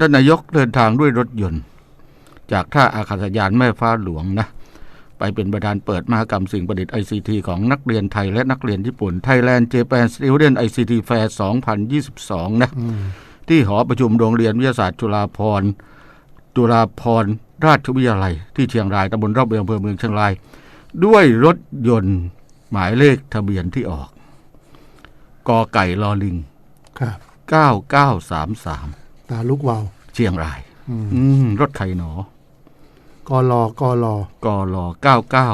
ท่านนายกเดินทางด้วยรถยนต์ จากท่าอากาศยานแม่ฟ้าหลวงนะ ไปเป็นประธานเปิดมหกรรมสิ่งประดิษฐ์ ICT ของนักเรียนไทยและนักเรียนญี่ปุ่น Thailand Japan Student ICT Fair 2022 นะ ที่หอประชุมโรงเรียนวิทยาศาสตร์จุฬาภรณ์จุฬาภรณ์ราชวิทยาลัย ที่เชียงรายตำบลรอบเมืองอำเภอเมืองเชียงราย ด้วยรถยนต์หมายเลขทะเบียนที่ออกกอไก่ลอลิงครับ9933 ตาลุกวาวเชียงราย อืมรถไข่หนอกอรอกอรอกอลอเก้าเก้า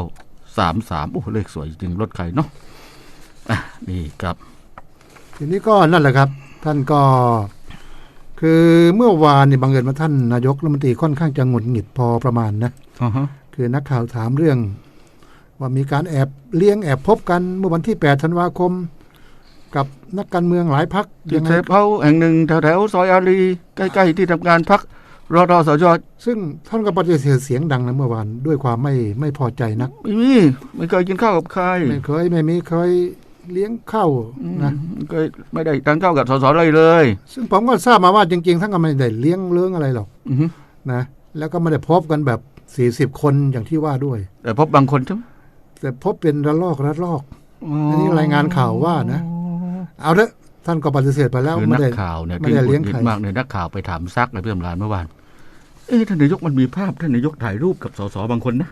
สามสามโอ้เลขสวยจริงรถไข่เนาะอะนี่ครับ ทีนี้ก็นั่นแหละครับ ท่านก็คือเมื่อวานนี่บังเอิญว่าท่านนายกรัฐมนตรีค่อนข้างจะหงุดหงิดพอประมาณนะอ่าฮะคือนักข่าวถามเรื่อง ว่ามีการแอบเลี้ยงแอบพบกันเมื่อวันที่ 8 ธันวาคม กับนักการเมืองหลายพักที่ยังไงเทปเฮาแห่งหนึ่งแถวแถวๆซอยอารีใกล้ ๆ ที่ทำการพักรอรอสจซึ่งท่านก็ปฏิเสธเสียงดังนะเมื่อวานด้วยความไม่ไม่พอใจนักไม่มีไม่เคยกินข้าวกับใครไม่เคยไม่มีเคยเลี้ยงข้าวนะไม่เคยไม่ได้ทานข้าวกับสสเลยเลย ซึ่งผมก็ทราบมาว่าจริงๆท่านก็ไม่ได้เลี้ยงเรื่องอะไรหรอกอือฮึนะแล้วก็ไม่ได้พบกันแบบ40คนอย่างที่ว่าด้วย แต่พบบางคนใช่ไหมแต่พบเป็นระลอกระลอกอันนี้รายงานข่าวว่านะ เอาเถอะท่านก็ปฏิเสธไปแล้วคือไม่นักได้ข่าวเนี่ยไม่ที่ได้หงุเลี้ดยงหงิใครดมากเลยนักข่าวไปถามซักในเพื่อนร้านเมื่อวานเอ๊ะท่านนายกมันมีภาพท่านนายกถ่ายรูปกับสสบางคนนะ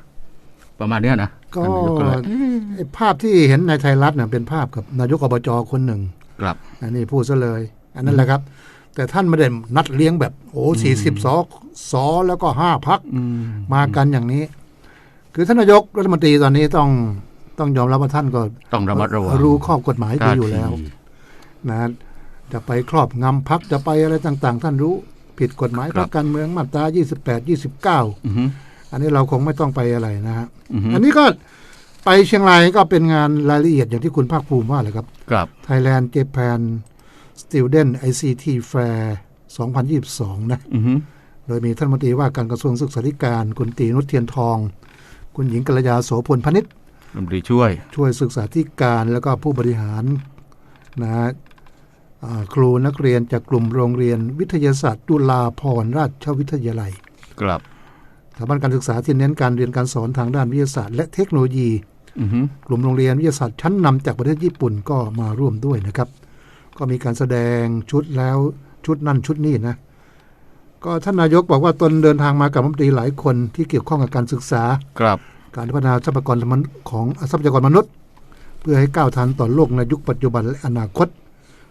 ประมาณเนี้ยนะก็ท่านนายกก็เลยเอ๊ะไอ้ภาพที่เห็นในไทยรัฐเนี่ยเป็นภาพกับนายกอบจคนหนึ่งกลับอันนี้พูดซะเลย อันนั้นแหละครับ แต่ท่านไม่ได้นัดเลี้ยงแบบโอ้สี่สิบสอสอแล้วก็ห้าพักอืมมากันอย่างนี้ คือท่านนายกรัฐมนตรีตอนนี้ต้องต้องยอมรับว่าท่านก็ต้องระมัดระวังรู้ข้อกฎหมายดีอยู่แล้วท่าที นะจะไปครอบงำพักจะไปอะไรต่าง ๆ ท่านรู้ผิดกฎหมายพรรคการเมืองมาตรา 28 29อือฮึอันนี้เราคงไม่ต้องไปอะไรนะฮะอือฮึอันนี้ก็ไปเชียงรายก็เป็นงานรายละเอียดอย่างที่คุณภาคภูมิว่าเลยครับกลับ Thailand Japan Student ICT Fair 2022 นะอือฮึโดยมีท่านรัฐมนตรีว่าการกระทรวงศึกษาธิการ คุณตรีนุชเทียนทอง คุณหญิงกัลยาโสพลพนิษฐ์รัฐมนตรีช่วย ช่วยศึกษาธิการแล้วก็ผู้บริหารนะฮะอ่า ครูนักเรียนจากกลุ่มโรงเรียนวิทยาศาสตร์จุฬาภรณราชวิทยาลัยกลับสถาบันการศึกษาที่เน้นการเรียนการสอนทางด้านวิทยาศาสตร์และเทคโนโลยีอือฮึกลุ่มโรงเรียนวิทยาศาสตร์ชั้นนำจากประเทศญี่ปุ่นก็มาร่วมด้วยนะครับ ก็มีการแสดงชุดแล้วชุดนั่นชุดนี้นะ ก็ท่านนายกบอกว่าตนเดินทางมากับรัฐมนตรีหลายคนที่เกี่ยวข้องกับการศึกษากลับ การพัฒนาทรัพยากรมนุษย์ของทรัพยากรมนุษย์ เพื่อให้ก้าวทันต่อโลกในยุคปัจจุบันและอนาคต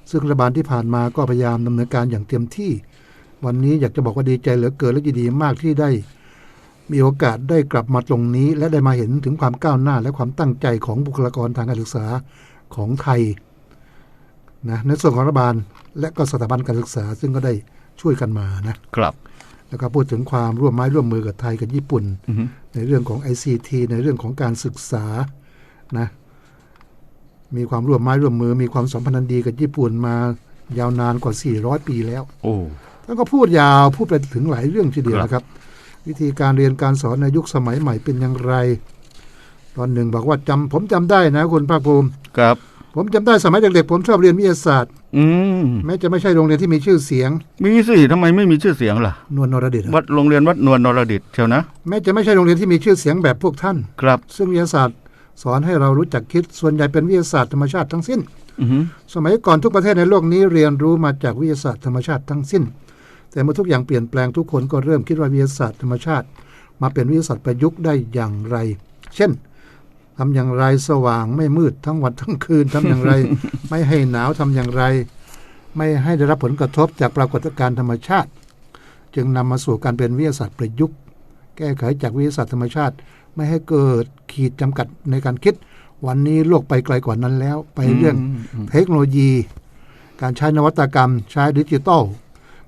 ซึ่งรัฐบาลที่ผ่านมาก็พยายามดำเนินการอย่างเต็มที่ วันนี้อยากจะบอกว่าดีใจเหลือเกินและยินดีมากที่ได้ มีโอกาสได้กลับมาตรงนี้ และได้มาเห็นถึงความก้าวหน้าและความตั้งใจของบุคลากรทางการศึกษาของไทยนะในส่วนของรัฐบาลและก็สถาบันการศึกษาซึ่งก็ได้ช่วยกันมานะกลับ แล้วก็พูดถึงความร่วมไม้ร่วมมือกับไทยกับญี่ปุ่นอือฮึในเรื่องของ ICT ในเรื่องของการศึกษานะ มีความร่วมไม้ร่วมมือมีความสัมพันธ์อันดีกับญี่ปุ่นมายาวนานกว่า 400 ปีแล้ว โอ้แล้วก็พูดยาวพูดไปถึงหลายเรื่องทีเดียวครับนะครับ วิธีการเรียนการสอนในยุคสมัยใหม่เป็นอย่างไร ตอนหนึ่งบอกว่าจำผมจำได้นะคุณภาคภูมิกลับ ผมจำได้สมัยเด็กๆผมชอบเรียนวิทยาศาสตร์ อืมแม้จะไม่ใช่โรงเรียนที่มีชื่อเสียง มีสิทำไมไม่มีชื่อเสียงล่ะนวลนรดิตอะวัดโรงเรียนวัดนวลนรดิตเชียวนะแม้จะไม่ใช่โรงเรียนที่มีชื่อเสียงแบบพวกท่าน ครับ ซึ่งวิทยาศาสตร์ สอนให้เรารู้จักคิดส่วนใหญ่เป็นวิทยาศาสตร์ธรรมชาติทั้งสิ้นอือฮึสมัยก่อนทุกประเทศในโลกนี้เรียนรู้มาจากวิทยาศาสตร์ธรรมชาติทั้งสิ้น แต่เมื่อทุกอย่างเปลี่ยนแปลงทุกคนก็เริ่มคิดว่าวิทยาศาสตร์ธรรมชาติ มาเป็นวิทยาศาสตร์ประยุกต์ได้อย่างไร เช่นทำอย่างไรสว่างไม่มืดทั้งวันทั้งคืนทำอย่างไร ไม่ให้หนาวทำอย่างไร ไม่ให้ได้รับผลกระทบจากปรากฏการณ์ธรรมชาติ จึงนำมาสู่การเป็นวิทยาศาสตร์ประยุกต์ แก้ไขจากวิทยาศาสตร์ธรรมชาติ ไม่ให้เกิดขีดจำกัดในการคิด วันนี้โลกไปไกลกว่านั้นแล้ว ไปเรื่องมเทคโนโลยี การใช้นวัตกรรม ใช้ดิจิทัล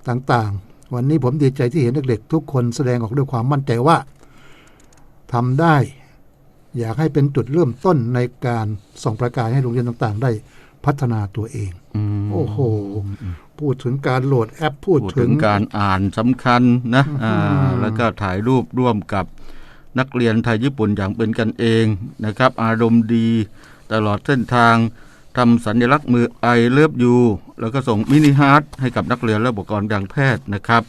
ต่างๆ วันนี้ผมดีใจที่เห็นเด็กๆทุกคนแสดงออกด้วยความมั่นใจว่าทำได้ อยากให้เป็นจุดเริ่มต้นในการส่องประกายให้โรงเรียนต่างๆ ได้พัฒนาตัวเองอืมโอ้โห พูดถึงการโหลดแอปพูดพูดถึถึงงการอ่านสำคัญนะอ่าแล้วก็ถ่ายรูปร่วมกับ นักเรียนไทยญี่ปุ่นอย่างเป็นกันเองนะครับ อารมณ์ดีตลอดเส้นทางทำสัญลักษณ์มือไอเลิฟยูแล้วก็ส่งมินิฮาร์ดให้กับนักเรียนและอุปกรณ์กางแพทย์นะครับ